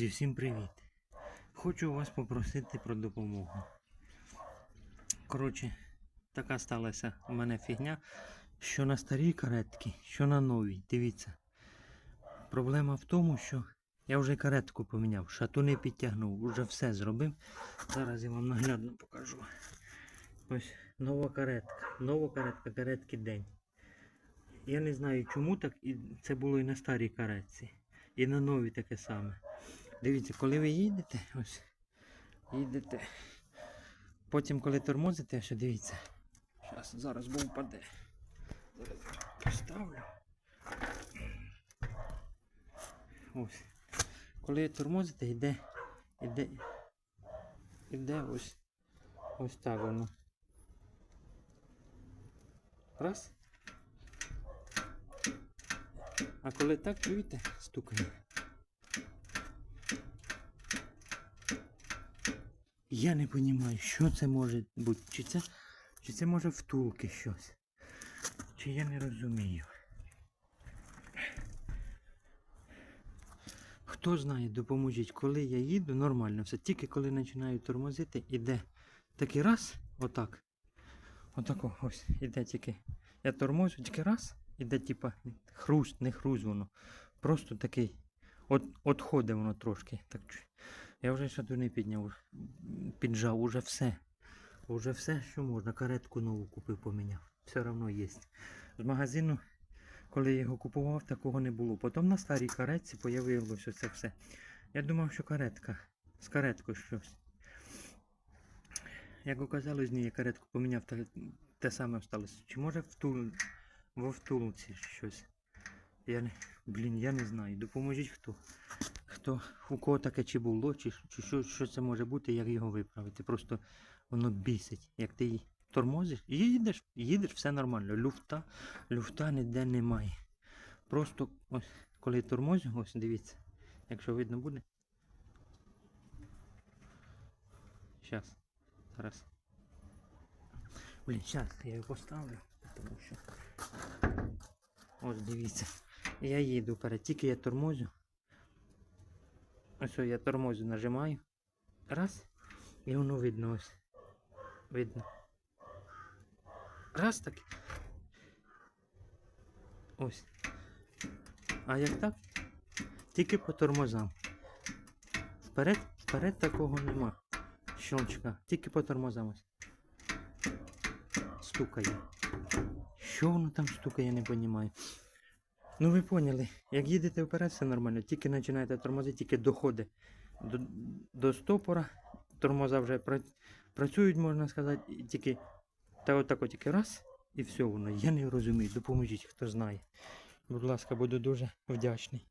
Друзі, всім привіт! Хочу вас попросити про допомогу. Коротше, така сталася у мене фігня, що на старій каретці, що на новій. Дивіться. Проблема в тому, що я вже каретку поміняв, шатуни підтягнув, вже все зробив. Зараз я вам наглядно покажу. Ось нова каретка. Нова каретка, каретки день. Я не знаю чому так, і це було і на старій каретці. І на новій таке саме. Дивіться, коли ви їдете, ось їдете. Потім, коли тормозите, ще дивіться. Зараз, зараз бо впаде. Зараз поставлю. Ось. Коли тормозите, йде, йде, йде ось, ось так воно. Раз. А коли так, чуєте, стукає. Я не розумію, що це може бути. Чи це, чи це може втулки щось. Чи я не розумію. Хто знає, допоможіть, коли я їду, нормально все. Тільки коли починаю тормозити, іде такий раз, отак. Отако ось, іде тільки. Я тормозю, тільки раз, іде типа хруст, не хруст воно. Просто такий. От, отходить воно трошки. Так, я вже ще не підняв, піджав, уже все. Уже все, що можна. Каретку нову купив, поміняв. Все одно є. З магазину, коли я його купував, такого не було. Потім на старій каретці появилося це все. Я думав, що каретка. З кареткою щось. Як оказалось, ні, я каретку поміняв, те, те саме осталось. Чи може втул... во втулці щось? Я не... Блін, я не знаю. Допоможіть хто. Хто у кого таке чи було, чи, чи що, що це може бути, як його виправити. Просто воно бісить. Як ти її тормозиш, їдеш, їдеш, все нормально. Люфта, люфта ніде немає. Просто ось, коли тормозю, ось дивіться, якщо видно буде. Щас. Зараз. Блін, щас я його поставлю, тому що. Ось дивіться. Я їду вперед, тільки я тормозю. Ось я тормозю нажимаю. Раз. І воно видно ось. Видно. Раз так. Ось. А як так? Тільки по тормозам. Вперед, вперед такого нема. Щелчка. Тільки по тормозам ось. Стукає. Що воно там стукає, я не розумію. Ну ви поняли, як їдете вперед, все нормально, тільки починаєте тормозити, тільки доходи до, до стопора, тормоза вже працюють, можна сказати, тільки та отако тільки раз, і все воно. Я не розумію, допоможіть, хто знає. Будь ласка, буду дуже вдячний.